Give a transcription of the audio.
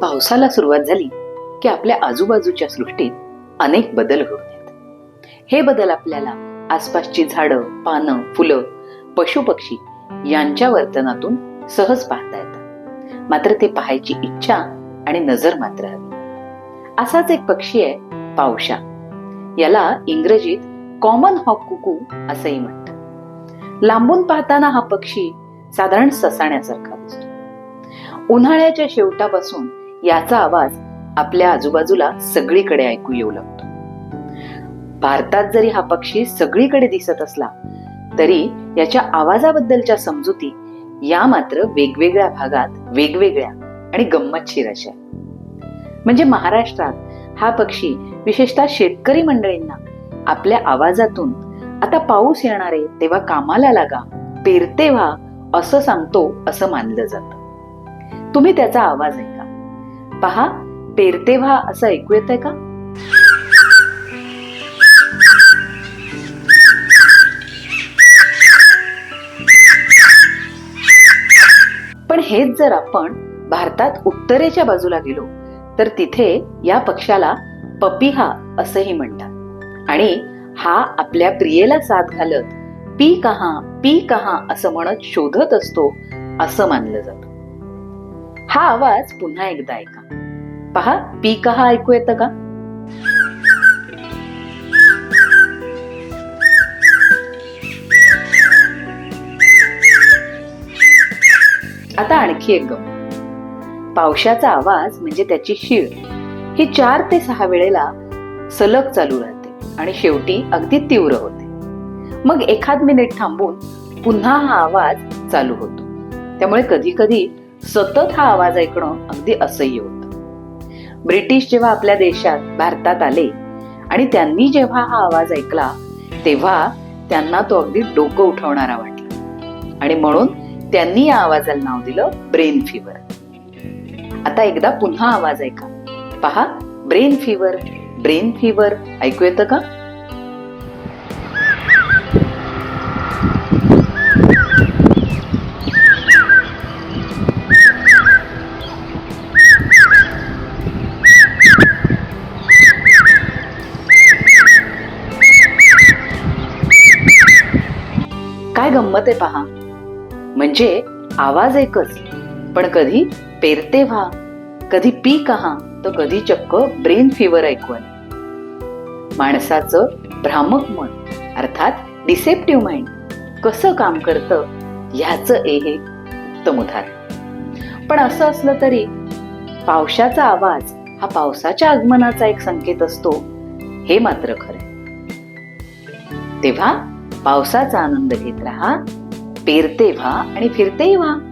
पावसाला सुरुवात झाली की आपल्या आजूबाजूच्या सृष्टीत अनेक बदल घडून येतात. हे बदल आपल्याला आसपासची झाडं पानं फुलं पशुपक्षी यांच्या वर्तनातून सहज पाहता येतात. मात्र ते पाहायची इच्छा आणि नजर मात्र हवी. असाच एक पक्षी आहे पावशा. याला इंग्रजीत कॉमन हॉक कुकू असंही म्हणतात. लांबून पाहताना हा पक्षी साधारण ससाण्यासारखा दिसतो. उन्हाळ्याच्या शेवटापासून याचा आवाज आपल्या आजूबाजूला सगळीकडे ऐकू येऊ लागतो. भारतात जरी हा पक्षी सगळीकडे दिसत असला तरी याच्या आवाजाबद्दलच्या समजुती या मात्र वेगवेगळ्या भागात वेगवेगळ्या आणि गंमतशीर अशा म्हणजे महाराष्ट्रात हा पक्षी विशेषतः शेतकरी मंडळींना आपल्या आवाजातून आता पाऊस येणार आहे तेव्हा कामाला लागा पेरते व्हा असं सांगतो असं मानलं जात. तुम्ही त्याचा आवाज ऐका. पहा पेरते व्हा असं ऐकू येतंय का? पण हेच जर आपण भारतात उत्तरेच्या बाजूला गेलो तर तिथे या पक्षाला पपिहा असंही म्हणतात. आणि हा आपल्या प्रियेला साथ घालत पी कहा पी कहा असं म्हणत शोधत असतो असं मानलं जातं. हा आवाज पुन्हा एकदा ऐका. पहा पी कहा ऐकू येतं का? आता आणखी एक गम पावसाचा आवाज म्हणजे त्याची शीळ. ही चार ते सहा वेळेला सलग चालू राहते आणि शेवटी अगदी तीव्र होते. मग एखाद मिनिट थांबून पुन्हा हा आवाज चालू होतो. त्यामुळे कधी कधी सतत हा आवाज ऐकणं अगदी असह्य होत. ब्रिटिश जेव्हा आपल्या देशात भारतात आले आणि त्यांनी जेव्हा हा आवाज ऐकला तेव्हा त्यांना तो अगदी डोकं उठवणारा वाटला. आणि म्हणून त्यांनी या आवाजाला नाव दिलं ब्रेन फिवर. आता एकदा पुन्हा आवाज ऐका. पहा ब्रेन फिवर ब्रेन फिवर ऐकू येतं का? काय गंमत आहे पहा. म्हणजे आवाज एकच पण कधी पेरते व्हा कधी पी कहा तर कधी चक्क ब्रेन फिवर ऐकून. माणसाचं भ्रामक मन अर्थात डिसेप्टिव्ह माइंड कसं काम करतं ह्याचं ए हे उत्तम उदाहरण पण असं असलं तरी पावसाचा आवाज हा पावसाच्या आगमनाचा एक संकेत असतो हे मात्र खरं तेव्हा पावसाचा आनंद घेत राहा. पेरते व्हा आणि फिरतेही व्हा.